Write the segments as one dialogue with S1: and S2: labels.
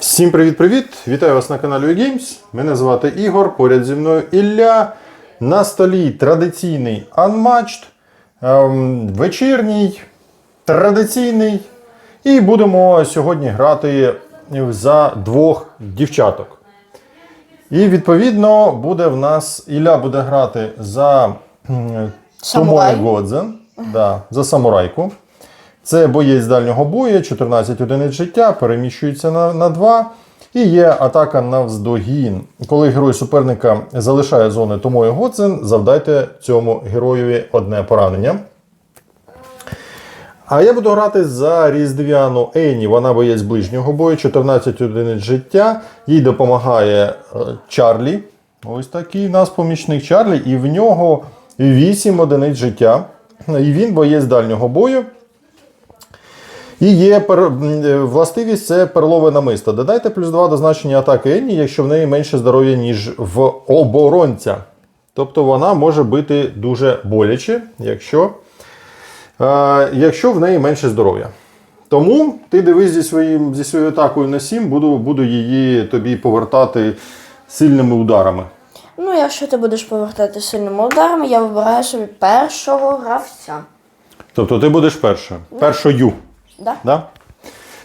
S1: Всім привіт-привіт! Вітаю вас на каналі Games. Мене звати Ігор, поряд зі мною Ілля. На столі традиційний Unmatched, ем, вечірній, традиційний. І будемо сьогодні грати за двох дівчаток. І відповідно буде в нас Ілля буде грати за Томою
S2: Самурай.
S1: Годзен, да, за самурайку. Це боєць дальнього бою, 14 одиниць життя, переміщується на, на 2. І є атака навздогін. Коли герой суперника залишає зони Томою Годзен, завдайте цьому героєві одне поранення. А я буду грати за різдвяну Ені. Вона боєць ближнього бою, 14 одиниць життя. Їй допомагає е, Чарлі. Ось такий у нас помічник Чарлі, і в нього 8 одиниць життя. І він боєць дальнього бою. І є пер... е, властивість це перлове намисто. Додайте плюс 2 до значення атаки Енні, якщо в неї менше здоров'я, ніж в оборонця. Тобто вона може бити дуже боляче, якщо, е, якщо в неї менше здоров'я. Тому ти дивись зі, своїм, зі своєю атакою на 7, буду, буду її тобі повертати сильними ударами.
S2: Ну, якщо ти будеш повертати сильними ударами, я вибираю собі першого гравця.
S1: Тобто ти будеш першою. Першою.
S2: Да?
S1: Да?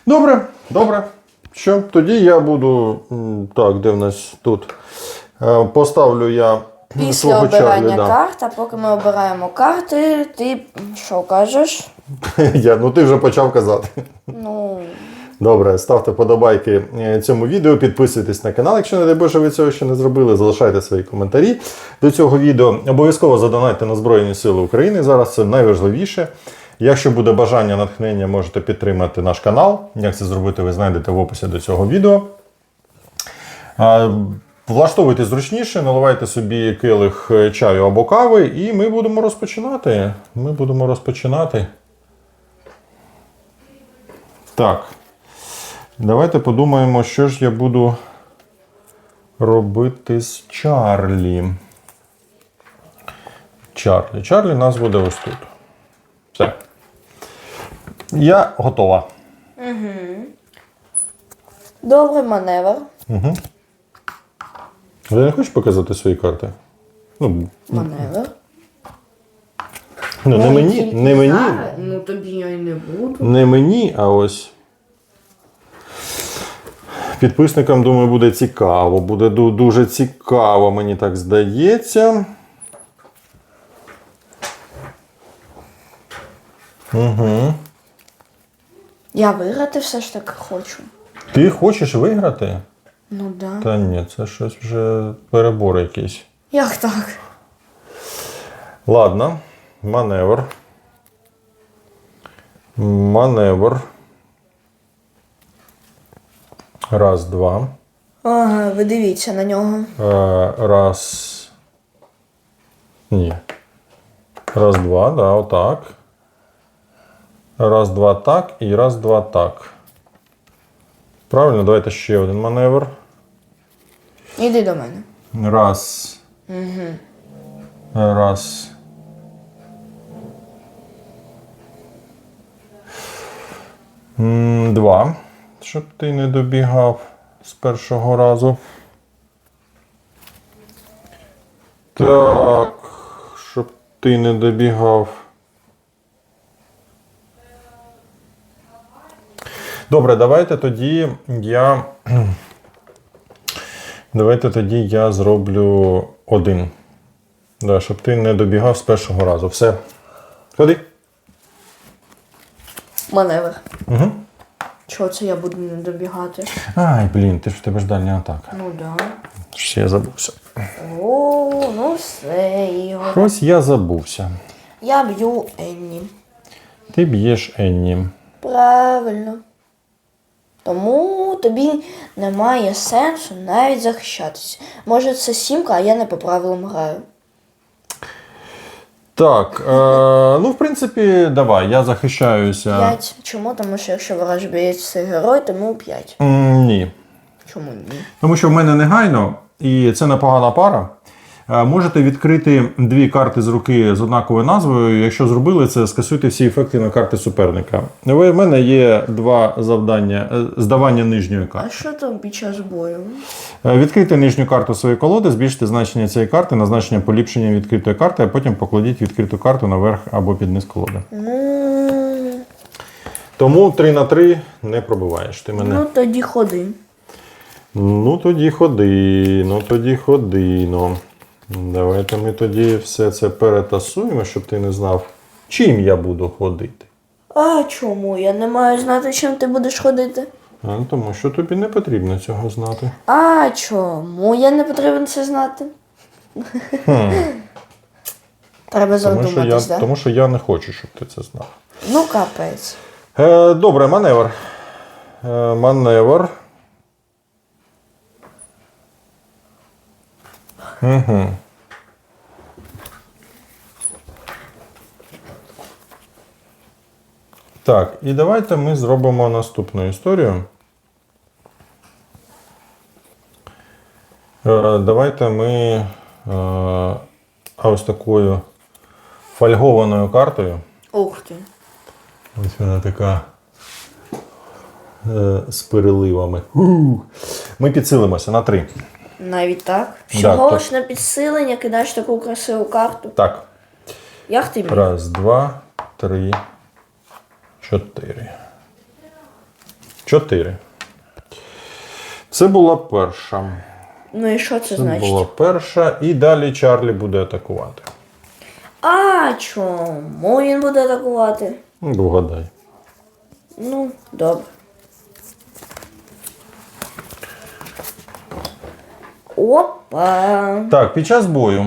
S1: Добре, добре. Що? Тоді я буду. Так, де в нас тут? Е, Поставлю я
S2: Після
S1: свого
S2: обирання
S1: Чарлі. Да.
S2: карт, а поки ми обираємо карти, ти що кажеш?
S1: Я, ну ти вже почав казати.
S2: Ну,
S1: Добре, ставте подобайки е, цьому відео, підписуйтесь на канал, якщо не дай Боже, ви цього ще не зробили. Залишайте свої коментарі до цього відео. Обов'язково задонайте на Збройні Сили України. Зараз це найважливіше. Якщо буде бажання натхнення, можете підтримати наш канал. Як це зробити, ви знайдете в описі до цього відео. Влаштовуйте зручніше, наливайте собі килих е, чаю або кави, і ми будемо розпочинати. Ми будемо розпочинати. Так. Давайте подумаємо, що ж я буду робити з Чарлі. Чарлі. Чарлі нас буде ось тут. Все. Я готова.
S2: добрий маневр.
S1: Ви не хочеш показати свої карти? Ну,
S2: Маневр.
S1: ну не мені, не мені,
S2: Ну тобі я й не буду.
S1: не мені, а ось. Підписникам, думаю, буде цікаво. Буде ду- дуже цікаво, мені так здається.
S2: Я виграти все ж таки хочу.
S1: Ти хочеш виграти?
S2: Ну да.
S1: Та ні, це щось вже перебор якийсь.
S2: Як так?
S1: Ладно, маневр. Маневр. Раз, два.
S2: Ага, ви дивіться на нього.
S1: Е, Раз. Ні. Раз, два, да, отак. Раз, два, так. І раз, два, так. Правильно, давайте ще один маневр.
S2: Іди до мене.
S1: Раз. Раз. Два. Щоб ти не добігав з першого разу. Так. Щоб ти не добігав. Добре, давайте тоді я. Давайте тоді я зроблю один. Да, щоб ти не добігав з першого разу. Все. Ходи.
S2: Маневр. Угу. Чого це я буду не добігати?
S1: Ай, блін, ти ж в тебе ж дальня атака.
S2: Ну да.
S1: Ще я забувся.
S2: О, ну все, Ігор.
S1: Щось я забувся.
S2: Я б'ю Енні.
S1: Ти б'єш Енні.
S2: Правильно. Тому тобі немає сенсу навіть захищатися. Може це сімка, а я не по правилам граю.
S1: Так, е, ну, в принципі, давай, я захищаюся.
S2: П'ять. Чому? Тому що якщо враж б'ється герой, тому п'ять.
S1: М, ні.
S2: Чому ні?
S1: Тому що в мене негайно, і це непогана пара. Е, Можете відкрити дві карти з руки з однаковою назвою. Якщо зробили це, скасуйте всі ефекти на карти суперника. Ви- В мене є два завдання: е, здавання нижньої карти.
S2: А що там під час бою?
S1: Е, Відкрийте нижню карту своєї колоди, збільшите значення цієї карти на значення поліпшення відкритої карти, а потім покладіть відкриту карту наверх або під низ колоди. Тому 3 на 3 не пробиваєш. Ти мене.
S2: ну тоді ходи.
S1: Ну тоді ходи, ну тоді ходи. Ну. Давайте ми тоді все це перетасуємо, щоб ти не знав, чим я буду ходити.
S2: А чому? Я не маю знати, чим ти будеш ходити.
S1: А, тому що тобі не потрібно цього знати.
S2: А чому я не потрібен це знати? Треба
S1: Тому що, я,
S2: задуматись, так?
S1: тому що я не хочу, щоб ти це знав.
S2: Ну, капець.
S1: Е, добре, маневр. Е, маневр. Угу. Так, і давайте ми зробимо наступну історію. Е, давайте ми е, ось такою фольгованою картою.
S2: Ух ти.
S1: Ось вона така е, з переливами. Ми підсилимося на три.
S2: Навіть так?
S1: Да,
S2: Чого
S1: так.
S2: ж на підсилення кидаєш таку красиву карту?
S1: Так.
S2: Як ти?
S1: Раз, два, три, чотири. Чотири. Це була перша.
S2: Ну і що це
S1: Це
S2: значить?
S1: була перша. І далі Чарлі буде атакувати.
S2: А чому він буде атакувати?
S1: Ну, Вгадай.
S2: Ну, добре. Опа.
S1: Так, під час бою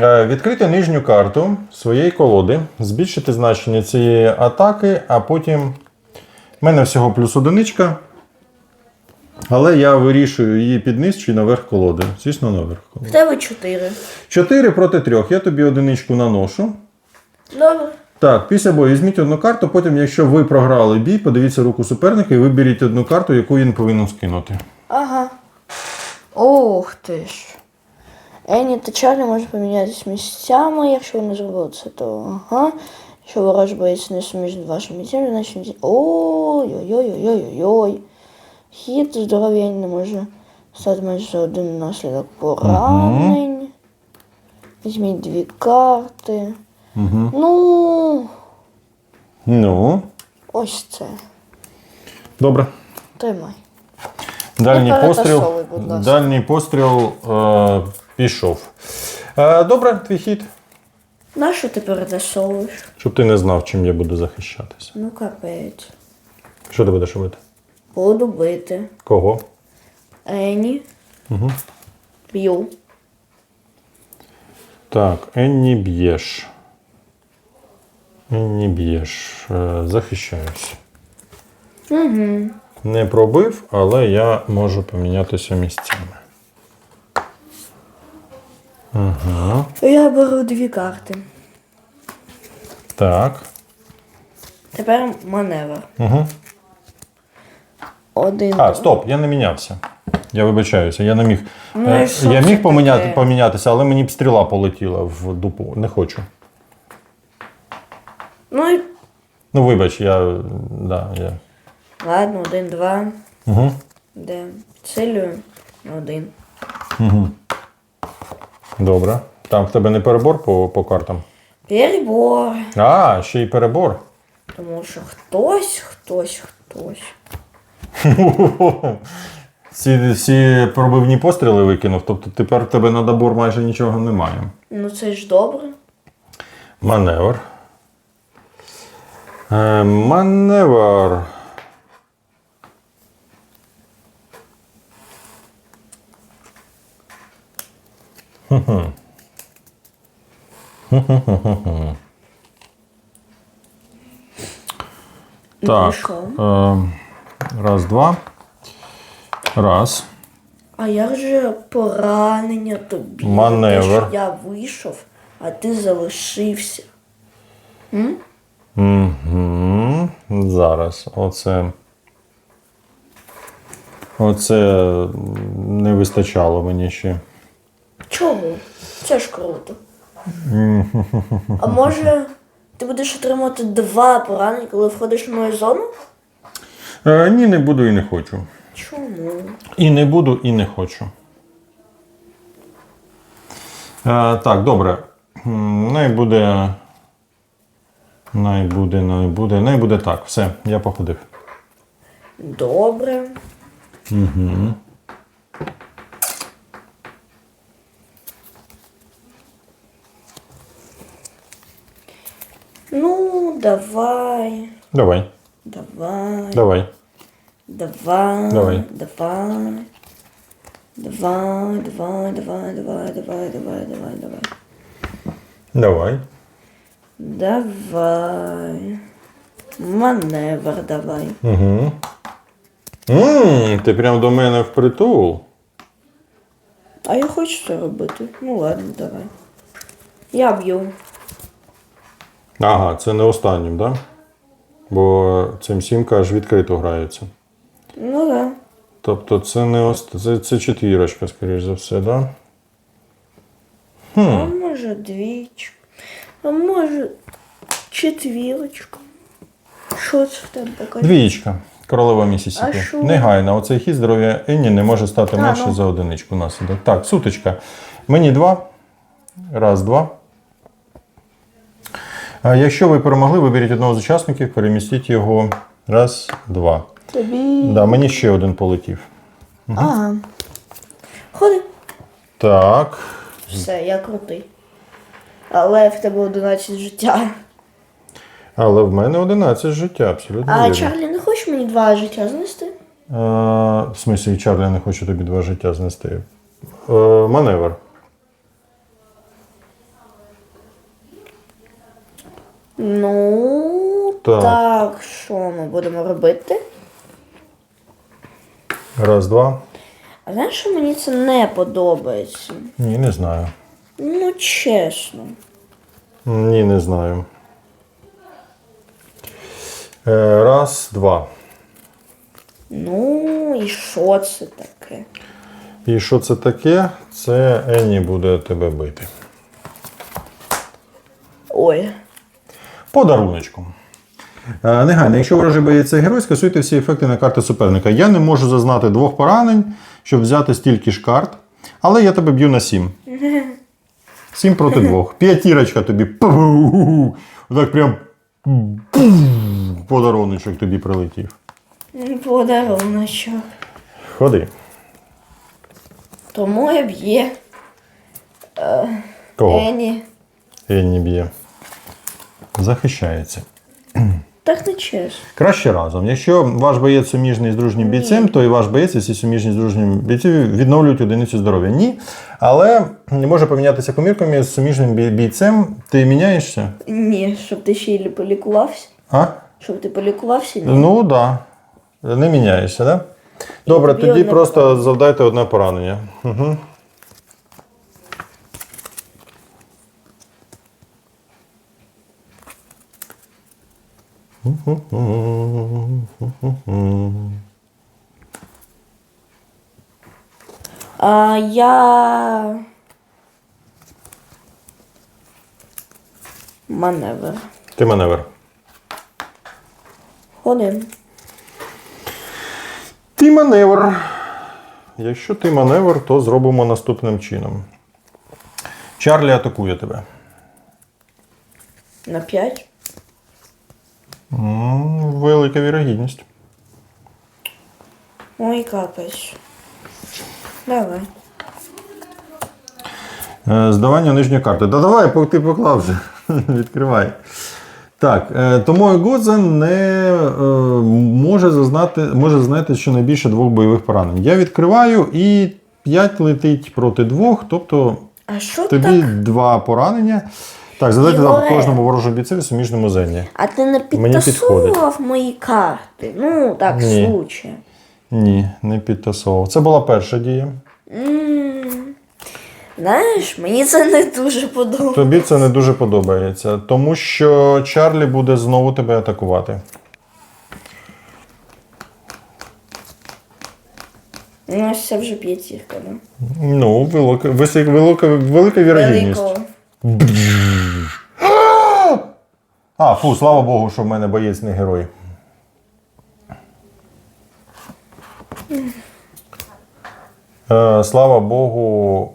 S1: е, відкрити нижню карту своєї колоди, збільшити значення цієї атаки, а потім. в мене всього плюс одиничка. Але я вирішую її під низ чи наверх колоди. Звісно, наверх
S2: В
S1: колоди.
S2: тебе чотири.
S1: 4 проти 3. Я тобі одиничку наношу.
S2: Добре.
S1: Так, після бою візьміть одну карту, потім, якщо ви програли бій, подивіться руку суперника і виберіть одну карту, яку він повинен скинути.
S2: Ага. Ух ти ж. Ені та Чарлі можуть помінятися місцями, якщо вони зробили то ага. Якщо ворож боїться не суміжний з вашим місцем, значить. Ой-ой-ой-ой-ой-ой. Хід здоров'я не може стати менше за один наслідок поранень. Візьміть дві карти.
S1: Угу.
S2: Ну,
S1: Ну,
S2: ось це.
S1: добре.
S2: Тримай.
S1: Дальній
S2: Не
S1: постріл,
S2: будь ласка.
S1: дальній постріл е, пішов. Е, добре, твій хід.
S2: Нащо ти перетасовуєш?
S1: Щоб ти не знав, чим я буду захищатися.
S2: Ну капець.
S1: Що ти будеш робити?
S2: Буду бити.
S1: Кого?
S2: Ені.
S1: Угу.
S2: Б'ю.
S1: Так, Енні б'єш. Енні б'єш. Е, захищаюсь.
S2: Угу.
S1: Не пробив, але я можу помінятися місцями. Ага.
S2: Я беру дві карти.
S1: Так.
S2: Тепер маневр.
S1: Угу.
S2: Один.
S1: А, стоп, я не мінявся. Я вибачаюся, я не міг.
S2: Ну,
S1: Е,
S2: що
S1: я
S2: це
S1: міг поміняти,
S2: таке?
S1: помінятися, але мені б стріла полетіла в дупу. Не хочу.
S2: Ну і
S1: Ну, вибач, я. Да, я.
S2: Ладно, один, два.
S1: Угу.
S2: Де? Підсилюю. Один.
S1: Угу. Добре. Там в тебе не перебор по, по картам.
S2: Перебор.
S1: А, ще й перебор.
S2: Тому що хтось, хтось, хтось.
S1: Всі, всі пробивні постріли викинув, тобто тепер в тебе на добор майже нічого немає.
S2: Ну це ж добре.
S1: Маневр. Е, маневр. Так. Е, раз, два. Раз.
S2: А як же поранення тобі?
S1: Маневр.
S2: Те, що я вийшов, а ти залишився.
S1: Угу. Зараз. Оце. Оце не вистачало мені ще.
S2: Чому? Це ж круто. А може ти будеш отримувати два поранення, коли входиш в мою зону?
S1: Е, ні, не буду і не хочу.
S2: Чому?
S1: І не буду, і не хочу. Е, так, добре. Най буде. Най буде, най буде, най буде так. Все, я походив.
S2: Добре. Ну, давай.
S1: Давай,
S2: Давай.
S1: давай.
S2: Давай.
S1: Давай.
S2: Давай. Давай, давай, давай, давай, давай, давай, давай, давай.
S1: Давай.
S2: Давай. Маневр давай.
S1: Угу. Ммм, ти прям до мене впритул.
S2: А я хочу це робити. Ну ладно, давай. Я б'ю.
S1: Ага, це не останнім, так? Да? Бо цим сімка аж відкрито грається.
S2: Ну да.
S1: Тобто це не ост... це, це четвірочка, скоріш за все, так? Да?
S2: А може двічка. А може четвірочка. Що це в тебе таке?
S1: Двієчка. Королева Місісіпі. Негайно, оцей хід здоров'я Енні не може стати менше
S2: ну.
S1: за одиничку наслідок. Так, сутичка. Мені два. Раз, два. А якщо ви перемогли, виберіть одного з учасників, перемістіть його. Раз, два.
S2: Тобі.
S1: Да, мені ще один полетів.
S2: Ага. Ходи.
S1: Так.
S2: Все, я крутий. Але в тебе 11 життя.
S1: Але в мене 11 життя, абсолютно.
S2: А
S1: вірно.
S2: Чарлі не хочеш мені два життя знести?
S1: А, в смислі, Чарлі не хочу тобі два життя знести. Е, маневр.
S2: Ну,
S1: Так.
S2: так, що ми будемо робити?
S1: Раз, два.
S2: А знаєш, що мені це не подобається?
S1: Ні, не знаю.
S2: Ну, чесно.
S1: Ні, не знаю. Е, раз, два.
S2: Ну, і що це таке?
S1: І що це таке? Це Енні буде тебе бити.
S2: Ой.
S1: Подаруночком. Е, Негайно, якщо ворожий боєць герой, скасуйте всі ефекти на карти суперника. Я не можу зазнати двох поранень, щоб взяти стільки ж карт, але я тебе б'ю на сім. Сім проти двох. П'ятірочка тобі. Отак прям подаруночок тобі прилетів.
S2: Подаруночок.
S1: Ходи.
S2: Тому я б'є.
S1: Кого?
S2: Ені.
S1: Енні б'є. Захищається.
S2: Так не чесно.
S1: Краще разом. Якщо ваш боєць суміжний з дружнім бійцем, то і ваш боєць, і всі суміжні з дружнім бійцем відновлюють одиницю здоров'я. Ні. Але не може помінятися комірками з суміжним бійцем. Ти міняєшся?
S2: Ні, щоб ти ще й полікувався.
S1: А?
S2: Щоб ти полікувався, ні.
S1: Ну так. Да. Не міняєшся, так? Да? Добре, тоді просто завдайте одне поранення. Угу.
S2: А я. Маневр.
S1: Ти маневр.
S2: Ходим.
S1: Ти маневр. Якщо ти маневр, то зробимо наступним чином. Чарлі атакує тебе.
S2: На 5.
S1: М, Велика вірогідність.
S2: Ой, капець. Давай.
S1: Е, Здавання нижньої карти. Да давай, ти поклав вже. Відкривай. Так, е, тому Годзен не е, може зазнати, може знати щонайбільше двох бойових поранень. Я відкриваю і 5 летить проти двох, тобто
S2: А що
S1: тобі
S2: так?
S1: два поранення. Так, задайте
S2: Ігоре.
S1: кожному ворожому бійцеві суміжному зені.
S2: А ти не підтасовував мої карти? Ну, так,
S1: Ні.
S2: случай.
S1: Ні, не підтасовував. Це була перша дія.
S2: Знаєш, мені це не дуже подобається.
S1: Тобі це не дуже подобається, тому що Чарлі буде знову тебе атакувати.
S2: Ну, це вже п'ятірка, да?
S1: Ну, велика, велика, велика вірогідність.
S2: Великого.
S1: А, фу, слава Богу, що в мене боєць не герой. Е, слава Богу.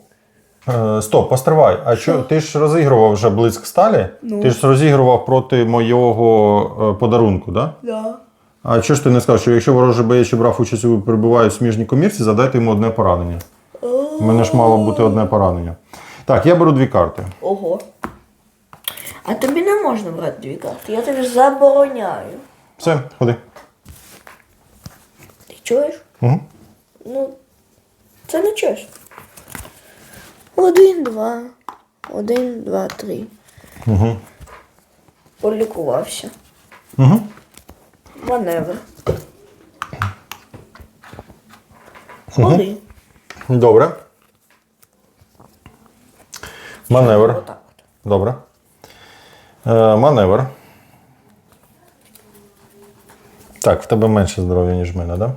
S1: Е, стоп, постривай. А що, ти ж розігрував вже блиск сталі?
S2: Ну.
S1: Ти ж розігрував проти мого е, подарунку, так? Да?
S2: Да.
S1: А чого ж ти не сказав, що якщо ворожий боєць що брав участь у перебуває в сміжній комірці, задайте йому одне поранення. У мене ж мало бути одне поранення. Так, я беру дві карти.
S2: Ого. А тобі не можна брати дві карти. Я тобі забороняю.
S1: Все, ходи.
S2: Ти чуєш?
S1: Угу.
S2: Ну, це не чесно. Один, два. Один, два, три.
S1: Угу.
S2: Полікувався.
S1: Угу.
S2: Маневр. Ходи.
S1: Добре. Маневр.
S2: Отак от.
S1: Добре. Е, маневр. Так, в тебе менше здоров'я, ніж в мене, так? Да?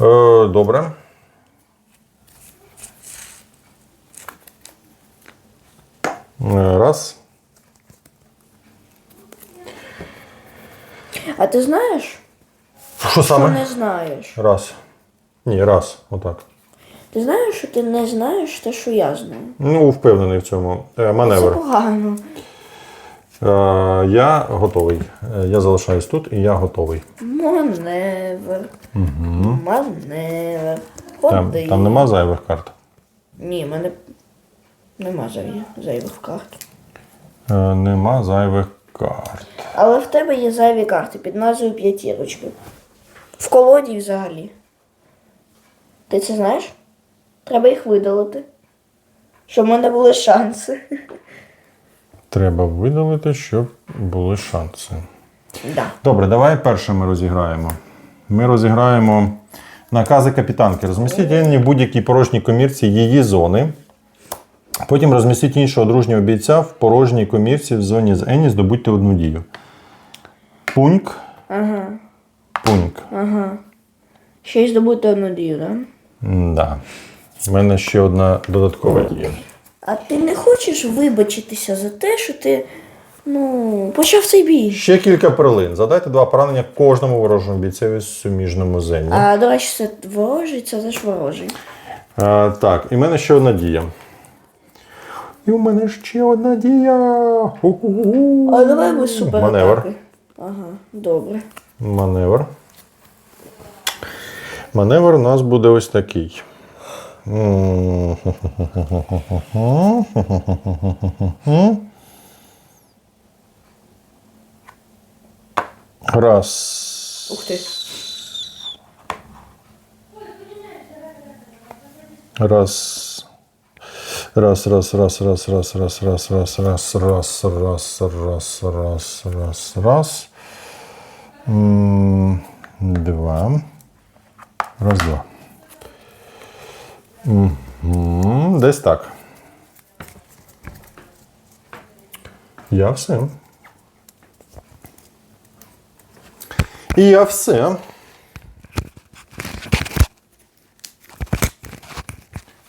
S1: Е, добре. Е, Раз.
S2: А ти знаєш?
S1: Що
S2: Що
S1: саме?
S2: не знаєш?
S1: Раз. Ні, раз. Отак.
S2: Ти знаєш, що ти не знаєш те, що я знаю.
S1: Ну, впевнений в цьому. Е,
S2: Це погано.
S1: Е, я готовий. Е, Я залишаюсь тут і я готовий.
S2: Маневр. Маневр.
S1: Там,
S2: Ходи.
S1: там нема зайвих карт.
S2: Ні, в мене нема зайвих, зайвих карт.
S1: Е, нема зайвих карт.
S2: Але в тебе є зайві карти під назвою п'ятірочки. В колоді взагалі. Ти це знаєш? Треба їх видалити. Щоб в мене були шанси.
S1: Треба видалити, щоб були шанси.
S2: Да.
S1: Добре, давай перше ми розіграємо. Ми розіграємо накази капітанки. Розмістіть Енні в будь-якій порожній комірці її зони. Потім розмістіть іншого дружнього бійця в порожній комірці в зоні з Енні, здобудьте одну дію. Пуньк.
S2: Ага.
S1: Пуньк.
S2: Ага. Ще й здобути одну дію, да?
S1: Да. У мене ще одна додаткова дія.
S2: А ти не хочеш вибачитися за те, що ти ну, почав цей бій?
S1: Ще кілька перлин. Задайте два поранення кожному ворожому бійцеві з суміжному зені.
S2: А до речі, це ворожий, це теж ворожий.
S1: А, так, і в мене ще одна дія. І у мене ще одна дія. Ху-ху-ху.
S2: А давай ми супер.
S1: Маневр.
S2: Ага, добре.
S1: Маневр. Маневр у нас буде ось такий. Раз.
S2: Ух ти.
S1: Раз. Раз, раз, раз, раз, раз, раз, раз, раз, раз, раз, раз, раз, раз, раз, раз. Два. Раз, два. Мгм, Десь так. Я все. І я все.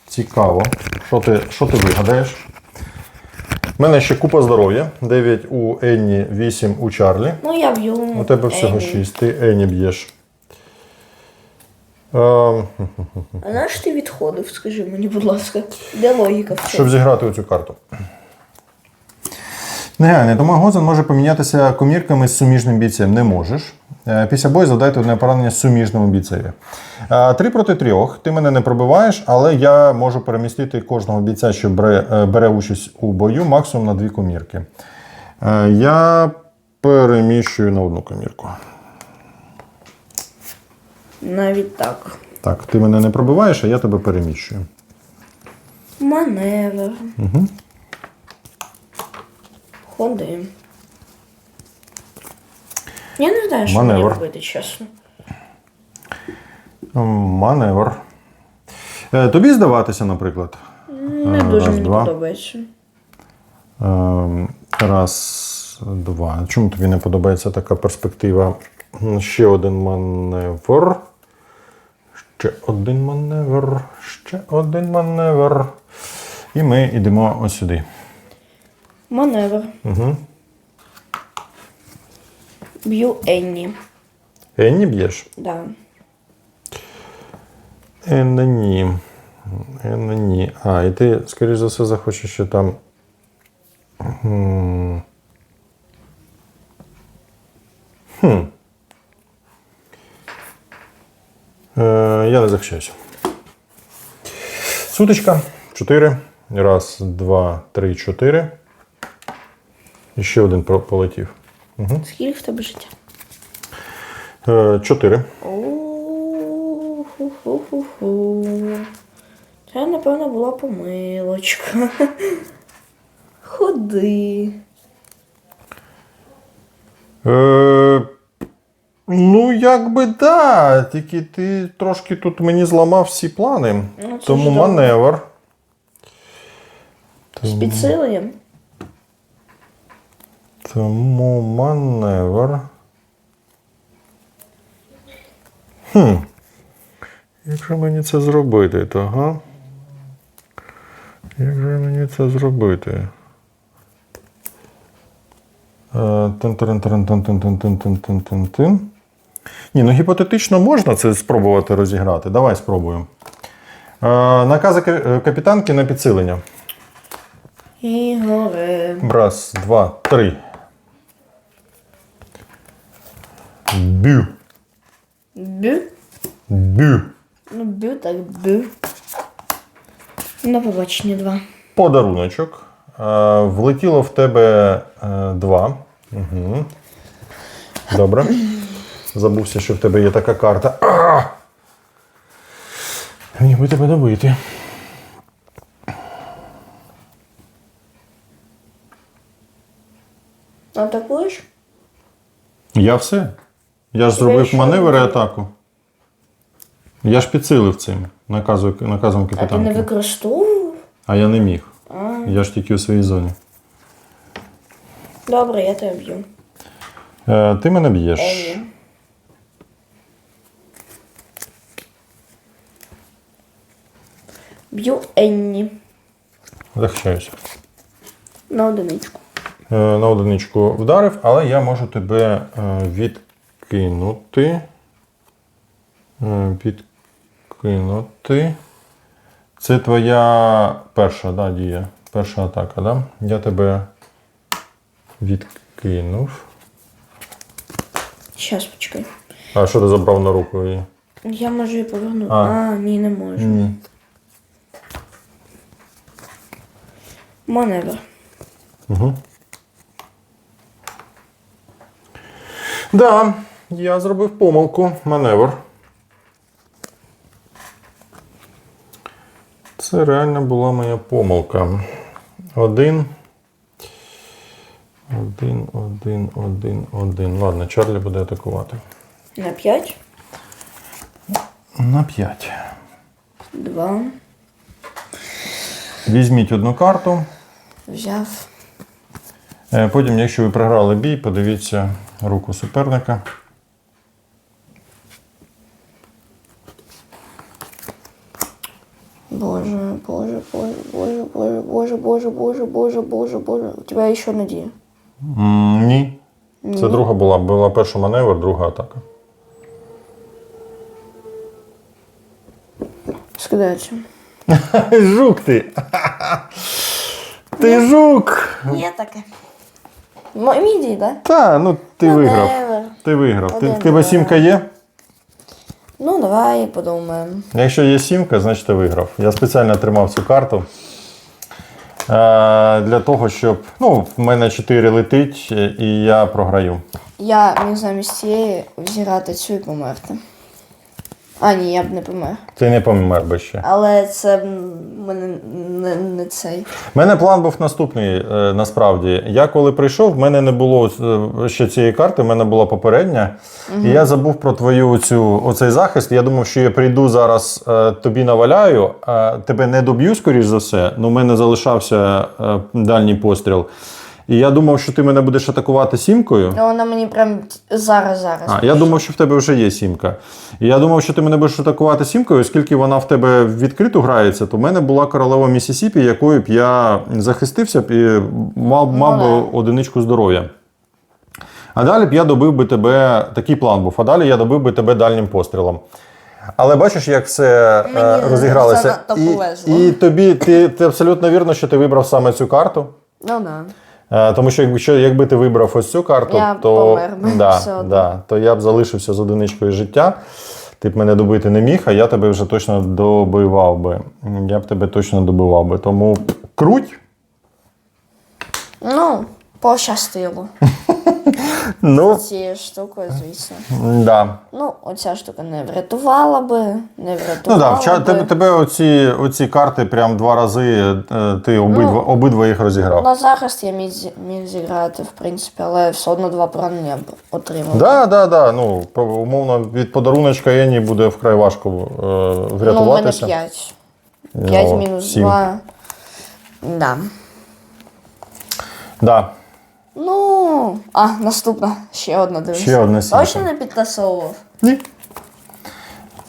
S1: Цікаво. Що ти, що ти вигадаєш? У мене ще купа здоров'я. 9 у Енні, 8 у Чарлі.
S2: Ну я б'ю.
S1: У тебе всього
S2: Емі.
S1: 6. Ти Енні б'єш. Ем,
S2: А на що ти відходив, скажи мені, будь ласка. Де логіка в цьому?
S1: щоб зіграти оцю карту. Негайне, тому Гозен може помінятися комірками з суміжним бійцем. Не можеш. Е, Після бою задайте одне поранення суміжному бійцеві. Е, Три проти трьох. Ти мене не пробиваєш, але я можу перемістити кожного бійця, що бере, е, бере участь у бою, максимум на дві комірки. Е, Я переміщую на одну комірку.
S2: Навіть так.
S1: Так, ти мене не пробиваєш, а я тебе переміщую.
S2: Маневр. Угу. Ходи. Я не знаю, що мені
S1: Маневр.
S2: робити, чесно.
S1: М, Маневр. Е, Тобі здаватися, наприклад.
S2: Не дуже
S1: раз,
S2: мені
S1: два.
S2: подобається.
S1: Ем, Раз, два. Чому тобі не подобається така перспектива Ще один маневр. Ще один маневр. Ще один маневр. І ми йдемо ось сюди.
S2: Маневр.
S1: Угу.
S2: Б'ю Енні.
S1: Енні б'єш?
S2: Да.
S1: Енна ні. Енна ні. А, і ти, скоріш за все, захочеш ще там. Хм. Хм. Е, я не захищаюся. Сутичка. Чотири. Раз, два, три, чотири. І ще один полетів.
S2: Скільки в тебе життя?
S1: Е, чотири.
S2: Це, напевно, була помилочка. Ходи.
S1: Е, ну, якби да. Тільки ти трошки тут мені зламав всі плани.
S2: Ну, це
S1: Тому
S2: ж добре.
S1: маневр.
S2: З підсиленням.
S1: Тому маневр. Хм. Як же мені це зробити, то га? Як же мені це зробити? Е, тин-тин-тин-тин-тин-тин-тин-тин-тин. Ні, ну гіпотетично можна це спробувати розіграти. Давай спробуємо. Е, накази е, капітанки на підсилення.
S2: Ігоре.
S1: Раз, два, три. Бю.
S2: Бю.
S1: Бю.
S2: Ну, бю, так бю. На побачення два.
S1: Подаруночок. Е, влетіло в тебе е, два. Угу. Добре. Забувся, що в тебе є така карта. А! Міг би тебе добити.
S2: Атакуєш?
S1: Я все. Я ж зробив маневр і атаку. Я ж підсилив цим наказу, наказом
S2: А ти не використовував?
S1: А я не міг.
S2: А,
S1: Я ж тільки у своїй зоні.
S2: добре, я тебе б'ю.
S1: Е, ти мене б'єш.
S2: Б'ю Енні.
S1: Захищаюся.
S2: На одиничку.
S1: Е, на одиничку вдарив, але я можу тебе е, відкинути. Е, Відкинути. Це твоя перша да, дія. Перша атака, да? Я тебе відкинув.
S2: Щас почекай.
S1: А що ти забрав на руку її?
S2: Я можу її повернути.
S1: А.
S2: А, ні, не можу.
S1: Ні.
S2: Маневр.
S1: Угу. Да, я зробив помилку, маневр. Це реально була моя помилка. Один. Один, один, один, один. Ладно, Чарлі буде атакувати.
S2: На 5.
S1: На 5.
S2: 2.
S1: Візьміть одну карту.
S2: Взяв.
S1: Е, Потім, якщо ви програли бій, подивіться руку суперника.
S2: Боже, боже, боже, боже, боже, боже, боже, боже, боже, боже, боже. У тебя еще надія.
S1: М, Ні. Це друга була. Була перша маневр, друга атака.
S2: Скидається.
S1: Жук ти. Ти жук.
S2: Є таке. Мідій, да?
S1: Та, ну ти виграв. Ти виграв. Ти, в тебе сімка є?
S2: Ну, давай подумаємо.
S1: Якщо є сімка, значить ти виграв. Я спеціально тримав цю карту. е, Для того, щоб. Ну, в мене 4 летить, і я програю.
S2: Я міг замість цієї взірати цю і померти. А, ні, я б не помер.
S1: Ти не помер би ще.
S2: Але це мене не, не цей.
S1: У мене план був наступний е, насправді. Я коли прийшов, в мене не було е, ще цієї карти, в мене була попередня. І я забув про твою цю оцей захист. Я думав, що я прийду зараз, е, тобі наваляю, а тебе не доб'ю, скоріш за все. Ну, в мене залишався е, дальній постріл. І я думав, що ти мене будеш атакувати сімкою.
S2: Ну, вона мені прям зараз зараз.
S1: А, я думав, що в тебе вже є сімка. І я думав, що ти мене будеш атакувати сімкою, оскільки вона в тебе відкрито грається, то в мене була королева Місісіпі, якою б я захистився б і мав, мав би одиничку здоров'я. А далі б я добив би тебе, такий план був, а далі я добив би тебе дальнім пострілом. Але бачиш, як все е,
S2: Мені
S1: розігралося.
S2: занадто
S1: І, і тобі ти, ти абсолютно вірно, що ти вибрав саме цю карту.
S2: Ну да.
S1: Е, Тому що якби, якби ти вибрав ось цю карту,
S2: Я
S1: то,
S2: помер би
S1: да,
S2: все одно.
S1: да, то я б залишився з одиничкою життя. Ти б мене добити не міг, а я тебе вже точно добивав би. Я б тебе точно добивав би. Тому круть.
S2: Ну, пощастило.
S1: Ну,
S2: Цією штукою, звісно.
S1: да.
S2: Ну, оця штука не врятувала би, не
S1: Ну
S2: врятувала
S1: да, вча,
S2: би.
S1: тебе, тебе оці, оці карти прям два рази е, ти обидва,
S2: Ну,
S1: обидва їх розіграв.
S2: На захист я міг, міг зіграти, в принципі, але все одно два поранення отримав.
S1: Да, да, да. Ну, умовно, від подаруночка Ені буде вкрай важко е,
S2: Ну, у мене
S1: врятуватися.
S2: 5. 5
S1: Ну,
S2: мінус
S1: сім.
S2: 2. Да.
S1: Да.
S2: Ну, а, наступна. Ще одна дивись.
S1: Ще одна сімка.
S2: Точно не підтасовував?
S1: Ні.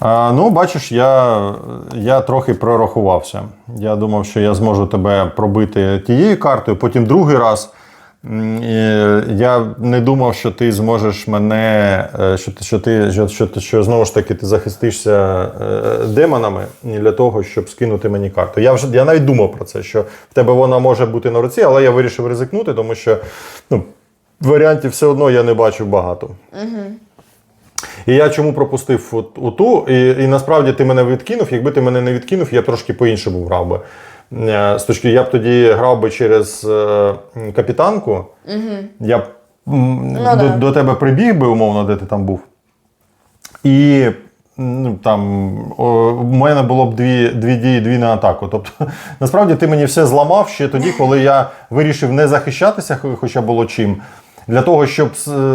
S1: А, ну, бачиш, я, я трохи прорахувався. Я думав, що я зможу тебе пробити тією картою, потім другий раз. Я не думав, що ти зможеш мене, е, що що ти, що, що, що знову ж таки ти захистишся е, демонами для того, щоб скинути мені карту. Я вже я навіть думав про це, що в тебе вона може бути на руці, але я вирішив ризикнути, тому що ну, варіантів все одно я не бачу багато. І я чому пропустив от, оту, і, і насправді ти мене відкинув. Якби ти мене не відкинув, я трошки по-іншому грав би. Е, З точки, я б тоді грав би через е, капітанку. Я б
S2: Ну,
S1: до,
S2: да.
S1: до тебе прибіг би, умовно, де ти там був. І ну, там, у мене було б дві, дві дії, дві на атаку. Тобто, насправді ти мені все зламав ще тоді, коли я вирішив не захищатися, хоча було чим. Для того, щоб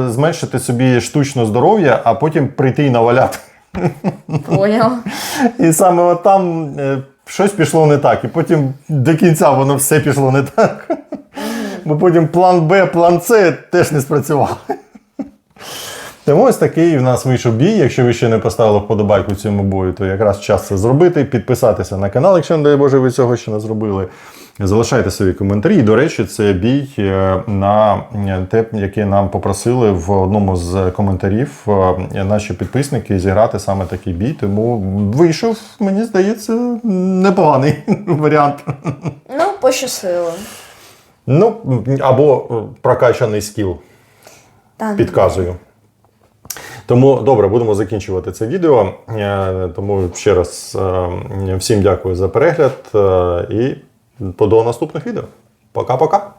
S1: зменшити собі штучне здоров'я, а потім прийти і наваляти.
S2: Поняв.
S1: І саме от там е, щось пішло не так. І потім до кінця воно все пішло не так. Бо потім план Б, план С теж не спрацював. Тому ось такий в нас вийшов бій. Якщо ви ще не поставили вподобайку цьому бою, то якраз час це зробити. Підписатися на канал, якщо не дай Боже, ви цього ще не зробили. Залишайте свої коментарі. І, до речі, це бій е, на е, те, яке нам попросили в одному з коментарів е, наші підписники зіграти саме такий бій. Тому вийшов, мені здається, непоганий варіант.
S2: Ну, пощастило.
S1: Ну, або прокачаний скіл.
S2: Та,
S1: підказую. Тому добре, будемо закінчувати це відео. Тому ще раз всім дякую за перегляд і до наступних відео. Пока-пока.